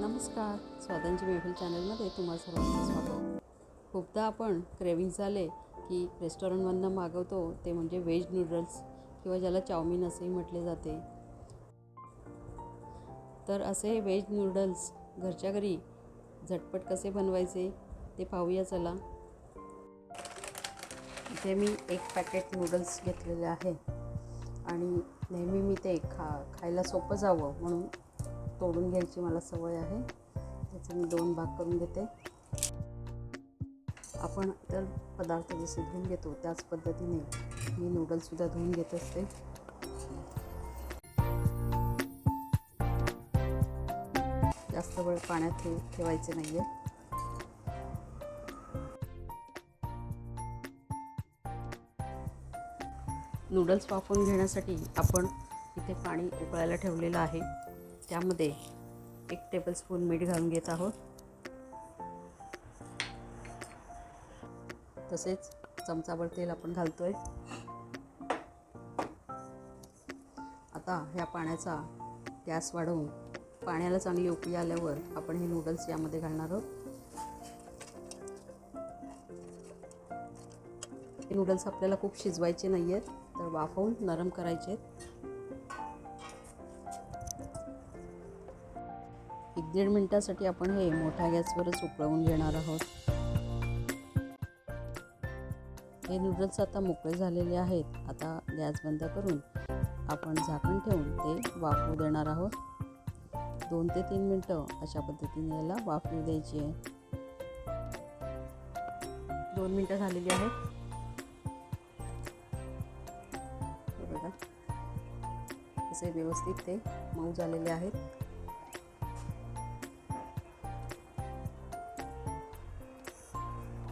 नमस्कार. स्वादांची मेहफिल चॅनलमध्ये तुम्हा सर्वांचं स्वागत. खूपदा आपण क्रेविंग झाले की रेस्टॉरंटमधनं मागवतो ते म्हणजे व्हेज नूडल्स किंवा ज्याला चाऊमिन असेही म्हटले जाते. तर असे व्हेज नूडल्स घरच्या घरी झटपट कसे बनवायचे ते पाहूया चला. इथे मी एक पॅकेट नूडल्स घेतलेले आहे आणि नेहमी मी ते खा खायला सोपं जावं म्हणून तोडून घ्यायची मला सवय आहे. त्याचे मी दोन भाग करून घेते. आपण तर पदार्थ जसे धुवून घेतो त्याच पद्धतीने मी नूडल्ससुद्धा धुवून घेत असते. जास्त वेळ पाण्यात ठेव ठेवायचे नाही आहे नूडल्स वाफवून घेण्यासाठी आपण इथे पाणी उकळायला ठेवलेलं आहे. त्यामध्ये एक टेबलस्पून मीठ घालून घेत आहोत. तसेच चमचाभर तेल आपण घालतो आहे आता ह्या पाण्याचा गॅस वाढवून पाण्याला चांगली उकळी आल्यावर आपण हे नूडल्स यामध्ये घालणार आहोत. हे नूडल्स आपल्याला खूप शिजवायचे नाही आहेत तर वाफवून नरम करायचे आहेत एक दीड मिनटासाठी आपण हे मोठ्या गॅसवरच उकळवून घेणार आहोत. हे नूडल्स आता मोकळे झालेले आहेत. आता गॅस बंद करून आपण झाकण ठेवून ते वाफवू देणार आहोत. दोन ते तीन मिनटं अशा पद्धतीने याला वाफवू द्यायची आहे. दोन मिनटं झालेली आहेत. बघा. असे व्यवस्थित ते मऊ झालेले आहेत.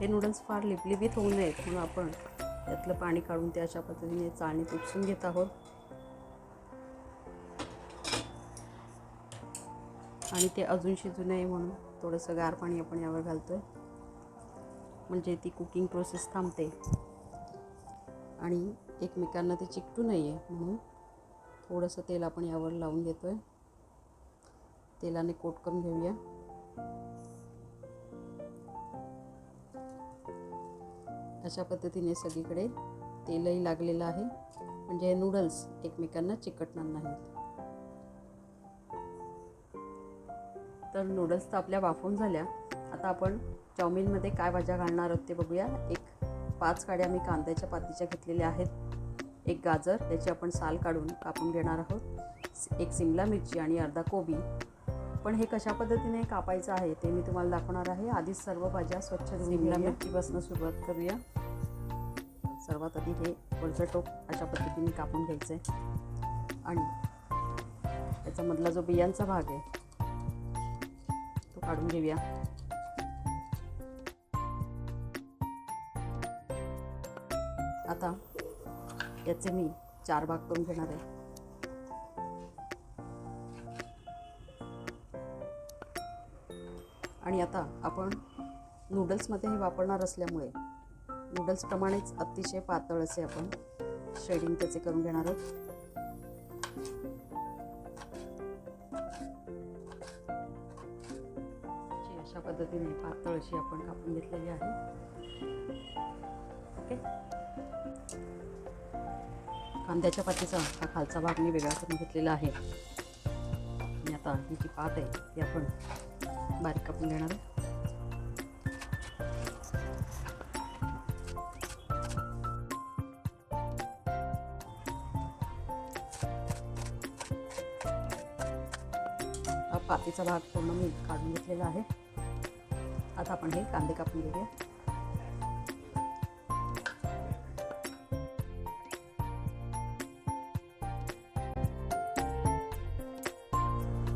हे नूडल्स फार लिपलिपीत होऊ नयेत. म्हणून आपण त्यातलं पाणी काढून ते अशा पद्धतीने चाळणीत उपसून घेत आहोत. आणि ते अजून शिजू नये म्हणून थोडंसं गार पाणी आपण यावर घालतो आहे म्हणजे ती कुकिंग प्रोसेस थांबते. आणि एकमेकांना ते चिकटू नये म्हणून थोडंसं तेल आपण यावर लावून घेतो आहे तेलाने कोट करून घेऊया. अशा पद्धतीने सगळीकडे तेलही लागलेलं आहे. म्हणजे हे नूडल्स एकमेकांना चिकटणार नाहीत. तर नूडल्स तर आपल्या वाफवून झाल्या. आता आपण चाऊमिनमध्ये काय भाज्या घालणार आहोत ते बघूया. एक पाच काड्या मी कांद्याच्या पातीच्या घेतलेल्या आहेत. एक गाजर याची आपण साल काढून कापून घेणार आहोत. एक सिमला मिरची आणि अर्धा कोबी. पण हे कशा पद्धतीने कापायचं आहे ते मी तुम्हाला दाखवणार आहे. आधीच सर्व भाज्या स्वच्छ सिमला मिरचीपासून सुरुवात करूया. सर्वात आधी हे वरचं टोक अशा पद्धतीने कापून घ्यायचं आहे. आणि त्याच्यामधला जो बियांचा भाग आहे तो काढून घेऊया. आता याचे मी चार भाग करून घेणार आहे. आणि आता आपण नूडल्समध्ये हे वापरणार असल्यामुळे नूडल्सप्रमाणेच अतिशय पातळ असे आपण शेडिंग त्याचे करून घेणार आहोत. अशा पद्धतीने पातळ अशी आपण कापून घेतलेली आहे. ओके? कांद्याच्या पातीचा हा खालचा भाग मी वेगळा करून घेतलेला आहे. आणि आता ही जी पात आहे ती आपण बारीक कापून घेणार आहे पातीचा भाग पूर्ण मी काढून घेतलेला आहे. आता आपण हे कांदे कापून घेऊया.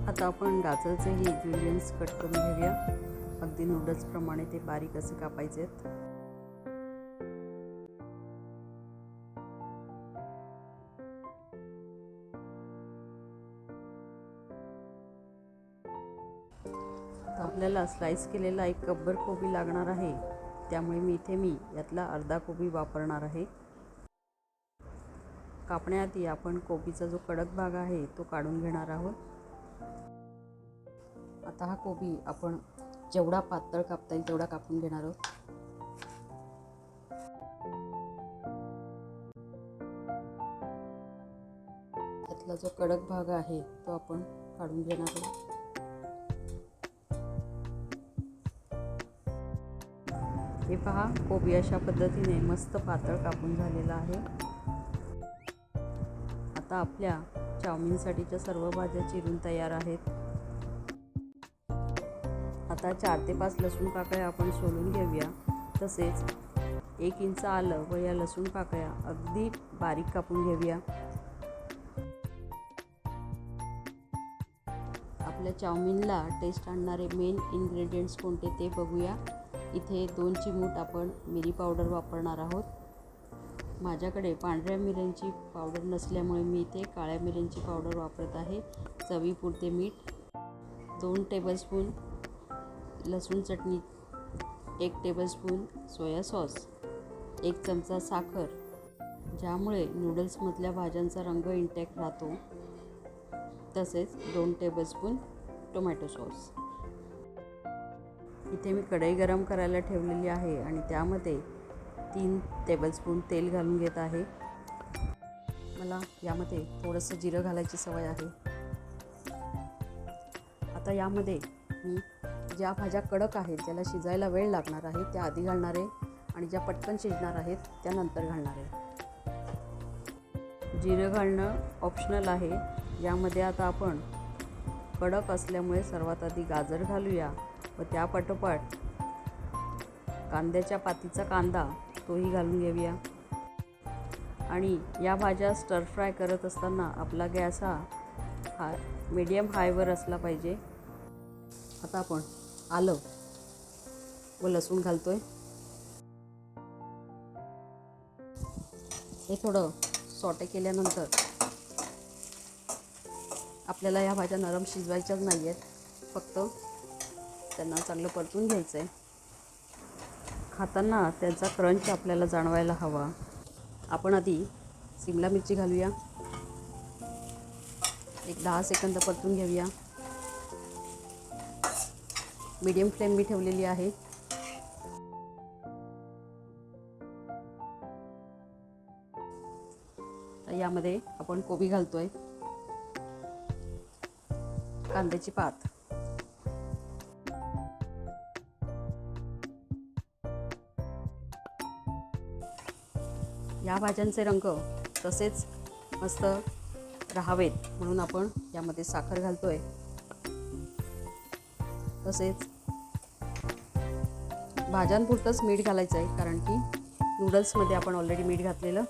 आता आपण गाजरचेही जुलियन्स कट करून घेऊया. अगदी नूडल्सप्रमाणे ते बारीक असे कापायचे आहेत. स्लाईस केलेला एक कब्बर कोबी लागणार आहे. त्यामुळे मी इथे मी यातला अर्धा कोबी वापरणार आहे. कापण्याआधी आपण कोबीचा जो कडक भाग आहे तो काढून घेणार आहोत. आता हा कोबी आपण जेवढा पातळ कापता येईल तेवढा कापून घेणार आहोत. त्यातला जो कडक भाग आहे तो आपण काढून घेणार आहोत. हे पहा कोबी अशा पद्धतीने मस्त पातळ कापून झालेला आहे. आता आपल्या चाऊमिनसाठीच्या सर्व भाज्या चिरून तयार आहेत. आता चार ते पाच लसूण पाकळ्या आपण सोलून घेऊया. तसेच एक इंच आलं व या लसूण पाकळ्या अगदी बारीक कापून घेऊया. आपल्या चाऊमिनला टेस्ट आणणारे मेन इन्ग्रेडियंट्स कोणते ते बघूया. इथे दोन चिमूट आपण मिरी पावडर वापरणार आहोत. माझ्याकडे पांढऱ्या मिऱ्यांची पावडर नसल्यामुळे मी इथे काळ्या मिऱ्यांची पावडर वापरत आहे. चवीपुरते मीठ दोन टेबलस्पून लसूण चटणी एक टेबलस्पून सोया सॉस एक चमचा साखर ज्यामुळे नूडल्समधल्या भाज्यांचा रंग इंटॅक्ट राहतो. तसेच दोन टेबलस्पून टोमॅटो सॉस इथे मी कढई गरम करायला ठेवलेली आहे आणि त्यामध्ये तीन टेबलस्पून तेल घालून घेत आहे. मला यामध्ये थोडंसं जिरं घालायची सवय आहे. आता यामध्ये मी ज्या भाज्या कडक आहेत ज्याला शिजायला वेळ लागणार आहे त्या आधी घालणार आहे आणि ज्या पटकन शिजणार आहेत त्या नंतर घालणार आहे. जिरं घालणं ऑप्शनल आहे. यामध्ये आता आपण कडक असल्यामुळे सर्वात आधी गाजर घालूया. व त्या पाठोपाठ कांद्याच्या पातीचा कांदा तोही घालून घेऊया. आणि या भाज्या स्टर फ्राय करत असताना आपला गॅस हा हा मीडियम हायवर असला पाहिजे. आता आपण आलं व लसूण घालतोय. हे थोडं सॉटे केल्यानंतर आपल्याला या भाज्या नरम शिजवायच्याच नाही आहेत फक्त त्यांना चांगलं परतून घ्यायचं आहे खाताना त्यांचा क्रंच आपल्याला जाणवायला हवा. आपण आधी सिमला मिरची घालूया. एक दहा सेकंद परतून घेऊया. मीडियम फ्लेम मी ठेवलेली आहे. यामध्ये आपण कोबी घालतोय. कांद्याची पात. भाज्यांचे रंग तसेच मस्त राहावेत म्हणून आपण यामध्ये साखर घालतोय. तसेच भाज्यांपुरतंच मीठ घालायचं आहे कारण की नूडल्समध्ये आपण ऑलरेडी मीठ घातलेलं.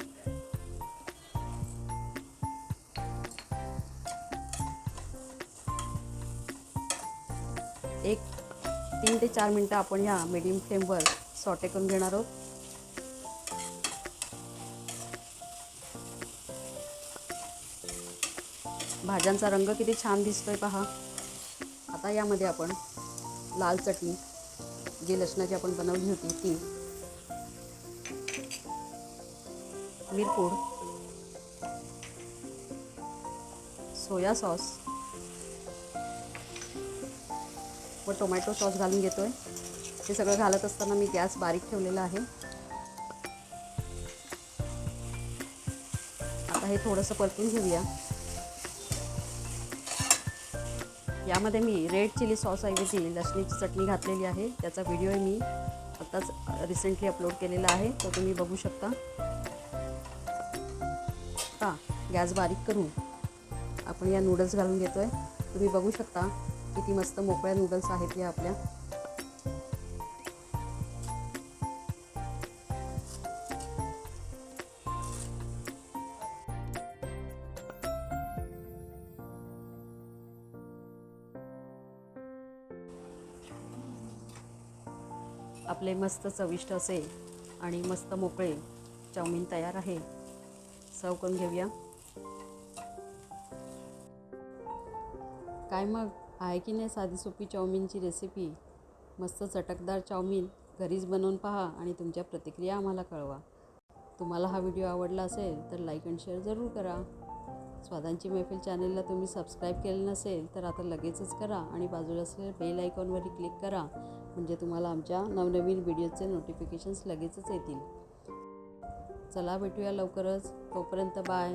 एक तीन ते चार मिनटं आपण ह्या मिडियम फ्लेमवर सॉटे करून घेणार आहोत. भाज्यांचा रंग किती छान दिसतोय पहा. आता यामध्ये आपण लाल चटणी जी लसणाची आपण बनवली होती ती. मिरपूड सोया सॉस. व टोमॅटो सॉस घालून घेतोय. हे सगळं घालत असताना मी गॅस बारीक ठेवलेला आहे. आता हे थोडंसं परतून घेऊया. यामध्ये मी रेड चिली सॉस ऐवजी लसणीची चटणी घातलेली आहे. त्याचा व्हिडिओ मी आत्ताच रिसेंटली अपलोड केलेला आहे. तो तुम्ही बघू शकता. आता गॅस बारीक करून आपण या नूडल्स घालून घेतो आहे तुम्ही बघू शकता किती मस्त मोकळ्या नूडल्स आहेत या आपल्या. आपले मस्त चविष्ट असे आणि मस्त मोकळे चाऊमिन तयार आहे. सर्व करून घेऊया. काय मग? आहे की नाही साधी सोपी चाऊमिनची रेसिपी मस्त चटकदार चाऊमिन घरीच बनवून पहा आणि तुमच्या प्रतिक्रिया आम्हाला कळवा. तुम्हाला हा व्हिडिओ आवडला असेल तर लाईक अँड शेअर जरूर करा. स्वादांची मैफिल चॅनेलला तुम्ही सबस्क्राईब केलं नसेल तर आता लगेचच करा आणि बाजूला असलेल्या बेल आयकॉनवरही क्लिक करा म्हणजे तुम्हाला आमच्या नवनवीन व्हिडिओचे नोटिफिकेशन्स लगेचच येतील. चला भेटूया लवकरच. तोपर्यंत बाय.